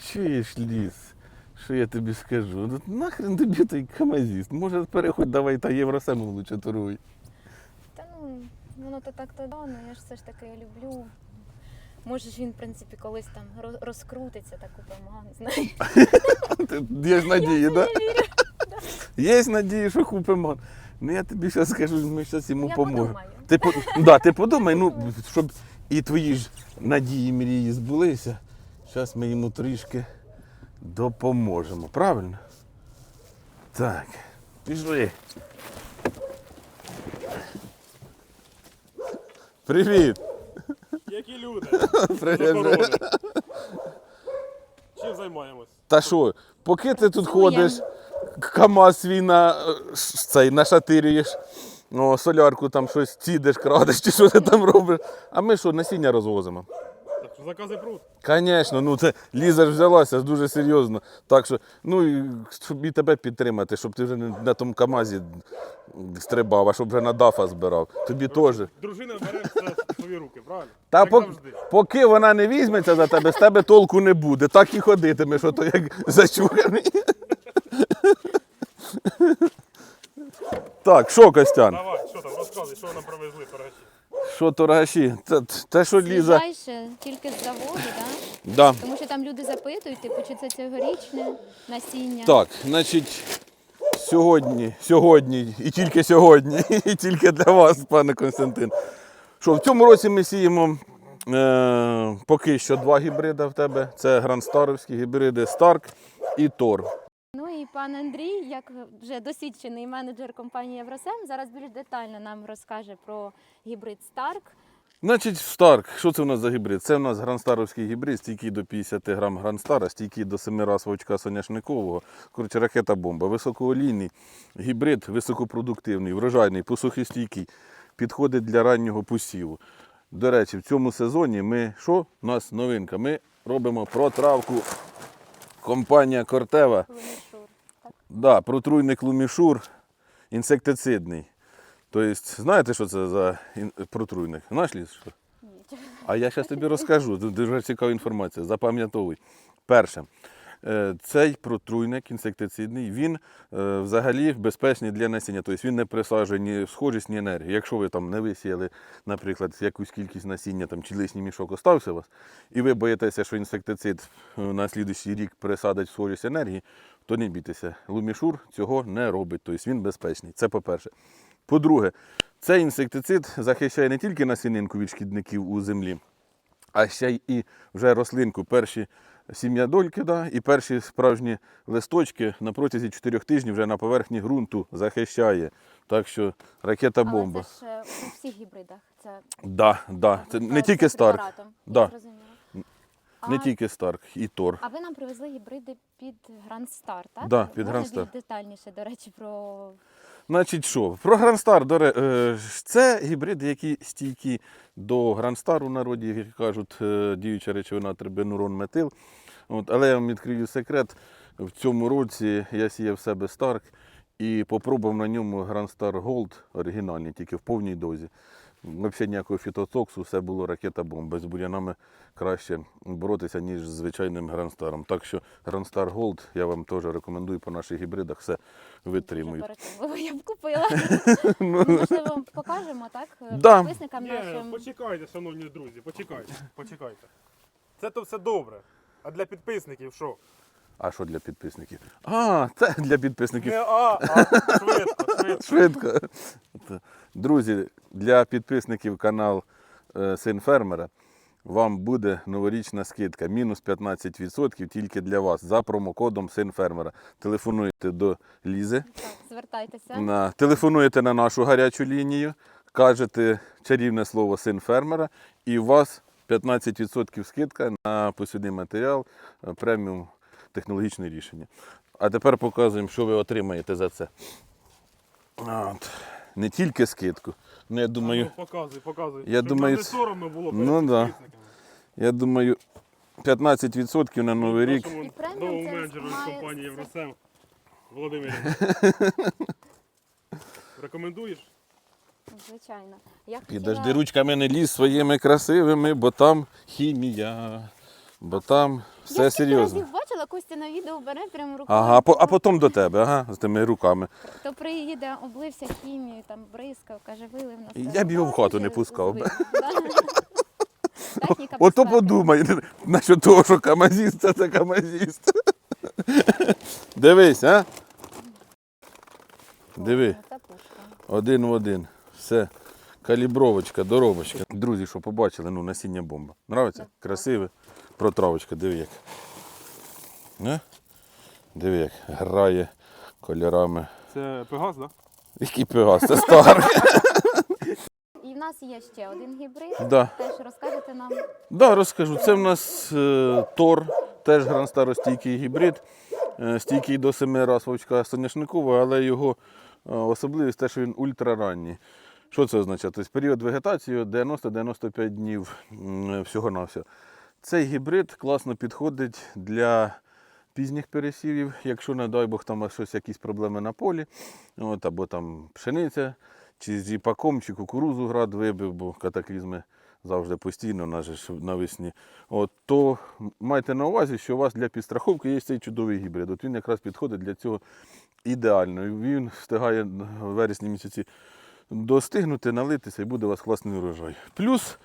чуєш ліс? Що я тобі скажу? Ну, нахрен тобі той камазіст? Може, переходь давай та євросему лучше туруй. Та ну, воно то так то да, ну я ж все ж таки люблю. Може ж він, в принципі, колись там роз- розкрутиться та купить ман, знаєш. Є ж надії, так? Є надії, що купимо. Ну я тобі зараз скажу, ми зараз йому Я поможемо. подумаю. Ти, по... да, ти подумай, ну, щоб і твої ж надії мрії збулися. Зараз ми йому трішки допоможемо, правильно? Так, пішли. Привіт! Які люди? Привіт. Чим займаємось? Та що, поки ти тут ходиш, КАМАЗ свій на, цей, нашатирюєш, о, солярку там щось цідиш, крадеш, чи що ти там робиш. А ми що, насіння розвозимо. Що закази пруд. Звісно, ну це Ліза ж взялася дуже серйозно. Так що, ну і щоб і тебе підтримати, щоб ти вже не на тому КАМАЗі стрибав, а щоб вже на дафа збирав. Тобі теж. Дружина бере все в свої руки, правильно? Та Як пок- завжди. поки вона не візьметься за тебе, з тебе толку не буде. Так і ходитимеш, ото як зачуханий. Так, що, Костян? Давай, що там, розказуй, що нам привезли. Що торгаші? Те, те, що Ліза. Свіжайше, тільки з заводу, да? Да. Тому що там люди запитують, типу, чи це цьогорічне насіння. Так, значить, сьогодні, сьогодні, і тільки сьогодні, і тільки для вас, пане Константин. Що в цьому році ми сіємо е, поки що два гібрида в тебе. Це грандстаровські гібриди Старк і Тор. Пан Андрій, як вже досвідчений менеджер компанії Євросем, зараз більш детально нам розкаже про гібрид Старк. Значить, Старк, що це у нас за гібрид? Це у нас грандстаровський гібрид, стійкий до 50 грам грандстара, стійкий до 7 раз вовчка соняшникового. Коротше, ракета бомба. Високоолійний гібрид, високопродуктивний, врожайний, посухостійкий, підходить для раннього посіву. До речі, в цьому сезоні ми що? У нас новинка. Ми робимо протравку. Компанія Кортева. Да, протруйник лумішур інсектицидний. Тобто, знаєте, що це за ін- протруйник? Знаєш ліс? Що? А я зараз тобі розкажу. Дуже цікава інформація. Запам'ятовуй. Перше, цей протруйник інсектицидний, він е, взагалі безпечний для насіння. Тобто він не присаджує ні схожість, ні енергію. Якщо ви там не висіяли, наприклад, якусь кількість насіння там, чи лишній мішок остався у вас, і ви боїтеся, що інсектицид е, на слідуючий рік пересадить схожість енергії, то не бійтеся. Лумішур цього не робить. Тобто він безпечний. Це по-перше. По-друге, цей інсектицид захищає не тільки насінинку від шкідників у землі, а ще й вже рослинку. Перші сім'ядольки, да, і перші справжні листочки на протязі 4 тижнів вже на поверхні ґрунту захищає. Так що ракета бомба. Але це ж е, у всіх гібридах. Це, Да, да. Це не тільки Старк, Да. не тільки Старк, і Тор. А ви нам привезли гібриди під Grand Star, так? Да, під Star. більш детальніше, до речі, про Значить, що? Про Грандстар, е, це гібриди, які стійкі до Грандстару у народі, як кажуть, е, діюча речовина трибенурон метил. От, але я вам відкрию секрет. В цьому році я сіяв себе Старк і попробував на ньому Грандстар Gold оригінальний, тільки в повній дозі. Взагалі ніякого фітоцоксу, все було ракета бомба. З бур'янами краще боротися, ніж з звичайним Грандстаром. Так що Грандстар Gold я вам теж рекомендую по наших гібридах, все витримують. оперативно. Я б купила. Ну, Можливо, покажемо, так? Да. Підписникам Ні, нашим. почекайте, шановні друзі, почекайте, почекайте. Це то все добре. А для підписників що? А що для підписників? А, це для підписників. Не а, а швидко, швидко. Швидко. Друзі, для підписників канал е, Син Фермера вам буде новорічна скидка. Мінус 15% тільки для вас за промокодом Син Фермера. Телефонуєте до Лізи, Так, звертайтеся. на, телефонуєте на нашу гарячу лінію, кажете чарівне слово Син Фермера, і у вас 15% скидка на посівний матеріал е, преміум технологічне рішення. А тепер показуємо, що ви отримаєте за це. От. Не тільки скидку. Ну, я думаю, Ну, показуй, показуй. Я Щоб думаю, нам не соромно було перед ну да. підписниками. я думаю, 15% на новий рік. Нашому І преміум новому це менеджеру з має- компанії це- Євросем. Володимир. Рекомендуєш? Звичайно. Я Підожди хотіла- ручками не ліз своїми красивими, бо там хімія, бо там Все я серйозно. разів бачила, Костя на відео бере прямо рукою. Ага, а, по- а потім до тебе, ага, з тими руками. То приїде, облився хімією, там бризкав, каже, вилив на Я б його в хату не пускав би. Техніка Ото безпеки. подумай, насчет того, що камазіст, це, це камазіст. Дивись, а? Диви. Пушка. Один в один. Все. Калібровочка, доробочка. Друзі, що побачили, ну насіння бомба. Нравиться? Красиве. Протравочка, диви як. Не? Диви як грає кольорами. Це Пегас, так? Який пегас, це стар. І в нас є ще один гібрид. да. Теж розкажете нам. Да, розкажу. Це в нас е, Тор, теж гранстаростійкий гібрид, е, стійкий до 7 раз вовчка соняшникова, але його е, особливість те, що він ультраранній. Що це означає? Тобто період вегетації 90-95 днів м, всього-навсього. Цей гібрид класно підходить для пізніх пересівів, якщо, не дай Бог, там щось, якісь проблеми на полі, от, або там пшениця, чи з ріпаком, чи кукурузу град вибив, бо катаклізми завжди постійно, навесні. От, то майте на увазі, що у вас для підстраховки є цей чудовий гібрид. От він якраз підходить для цього ідеально. Він встигає в вересні місяці достигнути, налитися і буде у вас класний урожай. Плюс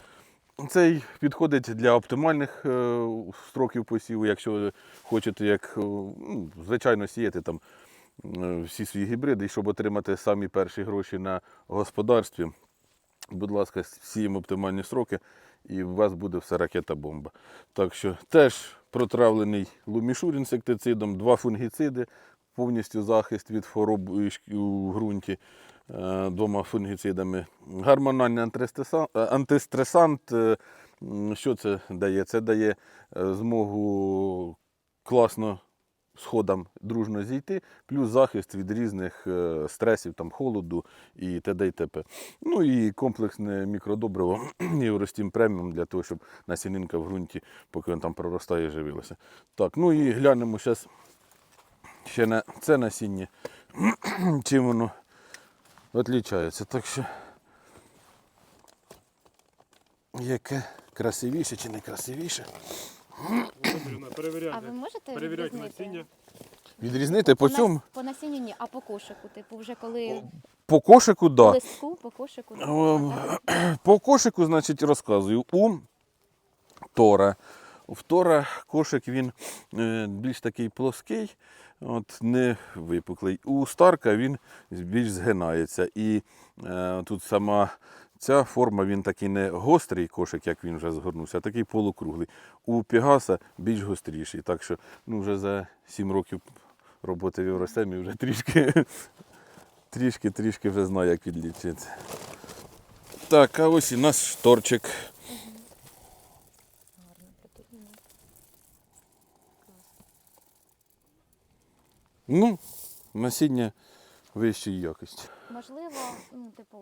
цей підходить для оптимальних е, строків посіву, якщо хочете, як е, ну, звичайно, сіяти там е, всі свої гібриди, щоб отримати самі перші гроші на господарстві. Будь ласка, сіємо оптимальні сроки, і у вас буде все ракета-бомба. Так що теж протравлений лумішур інсектицидом, два фунгіциди, повністю захист від хвороб у ґрунті е, двома фунгіцидами. Гормональний антистресант, антистресант. е, Що це дає? Це дає е, змогу класно сходам дружно зійти, плюс захист від різних е, стресів, там, холоду і т.д. і т.п. Ну і комплексне мікродобриво Євростім преміум для того, щоб насінинка в ґрунті, поки він там проростає, живилася. Так, ну і глянемо зараз ще на це насіння, чим воно відлічається. Так що, яке красивіше чи не красивіше. А ви можете відрізнити? насіння. Відрізнити по нас- цьому? По насінню ні, а по кошику. Типу вже коли По кошику, так. по Да. листку, по кошику. Допомагає. По кошику, значить, розказую. У Тора. В Тора кошик він е, більш такий плоский, от, не випуклий. У Старка він більш згинається. І е, тут сама ця форма, він такий не гострий кошик, як він вже згорнувся, а такий полукруглий. У Пегаса більш гостріший. Так що ну, вже за 7 років роботи в Євросемі вже трішки, трішки, трішки вже знаю, як відлічити. Так, а ось і наш шторчик. Гарно, потрібно. Ну, насіння вищої якості. Можливо, ну, типу,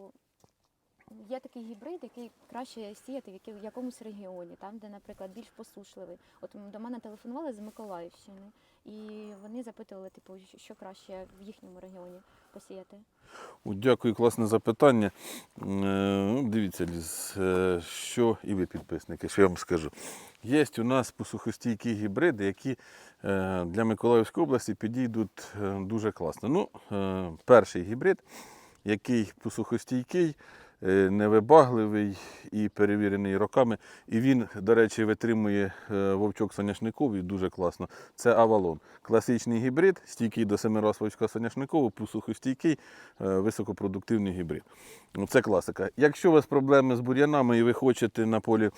є такий гібрид, який краще сіяти в якомусь регіоні, там, де, наприклад, більш посушливий. От до мене телефонували з Миколаївщини, і вони запитували, типу, що- краще в їхньому регіоні посіяти. Дякую, класне запитання. Е, ну, Дивіться, е, що і ви підписники, що я вам скажу. Є у нас посухостійкі гібриди, які е, для Миколаївської області підійдуть дуже класно. Ну, перший гібрид, який посухостійкий, невибагливий і перевірений роками. І він, до речі, витримує е, вовчок соняшниковий дуже класно. Це Авалон. Класичний гібрид, стійкий до 7 раз вовчка соняшникового, посухостійкий, е, високопродуктивний гібрид. Ну, Це класика. Якщо у вас проблеми з бур'янами і ви хочете на полі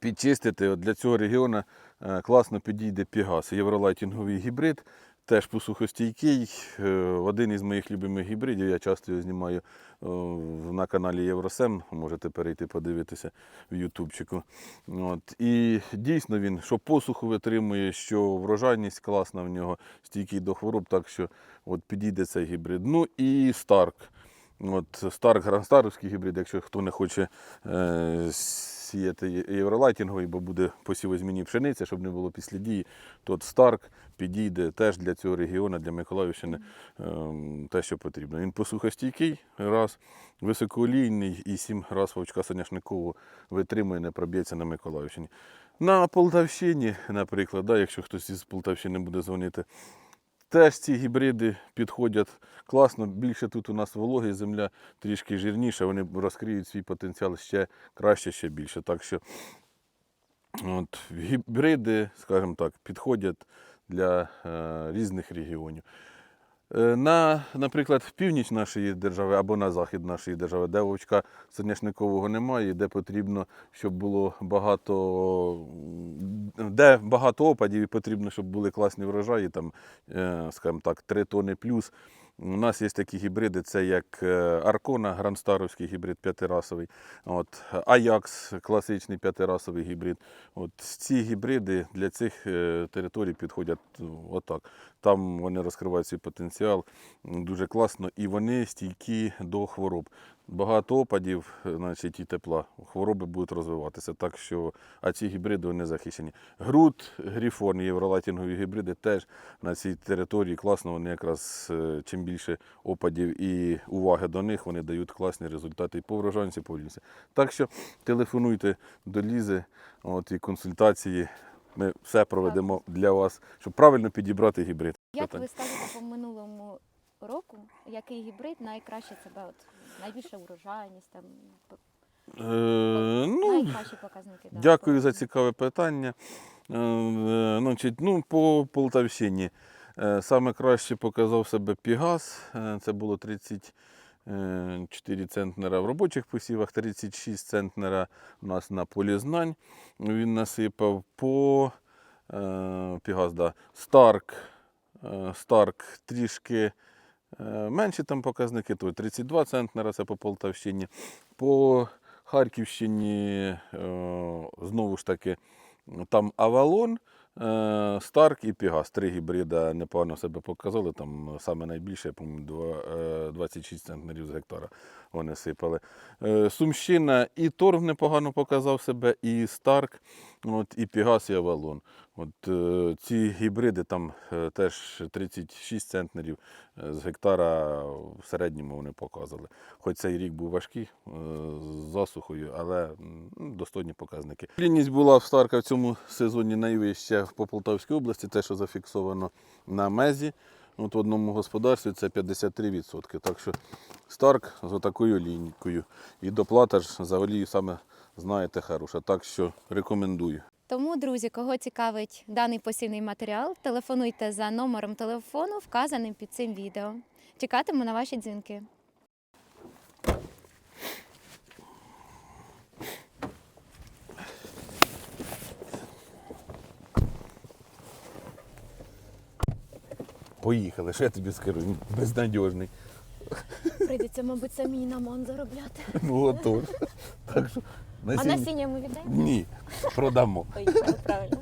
підчистити, для цього регіону е, класно підійде Пігас, євролайтінговий гібрид, теж посухостійкий. Е, Один із моїх любимих гібридів, я часто його знімаю е, на каналі Євросем, можете перейти подивитися в Ютубчику. От. І дійсно він, що посуху витримує, що врожайність класна в нього, стійкий до хвороб, так що от підійде цей гібрид. Ну і Старк. От Старк гранстаровський гібрид, якщо хто не хоче е, сіяти євролайтінговий, бо буде посівозміні пшениці, щоб не було після дії, то от Старк підійде теж для цього регіону, для Миколаївщини, е, те, що потрібно. Він посухостійкий, раз, високоолійний і сім раз вовчка соняшникового витримує, не проб'ється на Миколаївщині. На Полтавщині, наприклад, да, якщо хтось із Полтавщини буде дзвонити, теж ці гібриди підходять класно. Більше тут у нас вологи, земля трішки жирніша, вони розкриють свій потенціал ще краще, ще більше. Так що от, гібриди, скажімо так, підходять для е, різних регіонів. Е, На, наприклад, північ нашої держави або на захід нашої держави, де вовчка соняшникового немає, де потрібно, щоб було багато, де багато опадів і потрібно, щоб були класні врожаї, там, е, скажімо так, 3 тони плюс. У нас є такі гібриди, це як е, Аркона, грандстаровський гібрид п'ятирасовий, от, Аякс, класичний п'ятирасовий гібрид. От ці гібриди для цих е, територій підходять ну, отак. Там вони розкривають свій потенціал дуже класно і вони стійкі до хвороб. Багато опадів, е, значить, і тепла, хвороби будуть розвиватися. Так що, а ці гібриди вони захищені. Груд, грифон, євролатінгові гібриди теж на цій території класно. Вони якраз е, чим більше опадів і уваги до них, вони дають класні результати і по врожайності, і по врожайності. Так що телефонуйте до Лізи, от, і консультації. Ми все проведемо для вас, щоб правильно підібрати гібрид. Як ви скажете по минулому року, який гібрид найкраще себе, от найбільша урожайність, там Е, ну, найкращі показники? да, Дякую за цікаве питання. Е, е, Значить, ну, по Полтавщині е, саме краще показав себе Пігас. Е, Це було 34 центнера в робочих посівах, 36 центнера у нас на полі знань. Він насипав по е, Пігас, да, Старк. е, Старк трішки е, менші там показники, то 32 центнера, це по Полтавщині. По Харківщині е, знову ж таки там Авалон, е, Старк і Пігас. Три гібрида непогано себе показали. Там саме найбільше, я пам'ятаю, е, 26 центнерів з гектара вони сипали. Е, Сумщина і Торг непогано показав себе, і Старк, от, і Пігас, і Авалон. От, е, ці гібриди там е, теж 36 центнерів е, з гектара в середньому вони показували. Хоч цей рік був важкий е, з засухою, але м, достойні показники. Плінність була в Старка в цьому сезоні найвища по Полтавській області, те, що зафіксовано на мезі. От в одному господарстві це 53%. Так що Старк з отакою лінійкою. І доплата ж за саме знаєте хороша. Так що рекомендую. Тому, друзі, кого цікавить даний посівний матеріал, телефонуйте за номером телефону, вказаним під цим відео. Чекатиму на ваші дзвінки. Поїхали, що я тобі скажу, безнадіжний. Прийдеться, мабуть, самій на мон заробляти. Ну отож. Так що насіння ми віддаємо? Ні, продамо. Поїхали, правильно.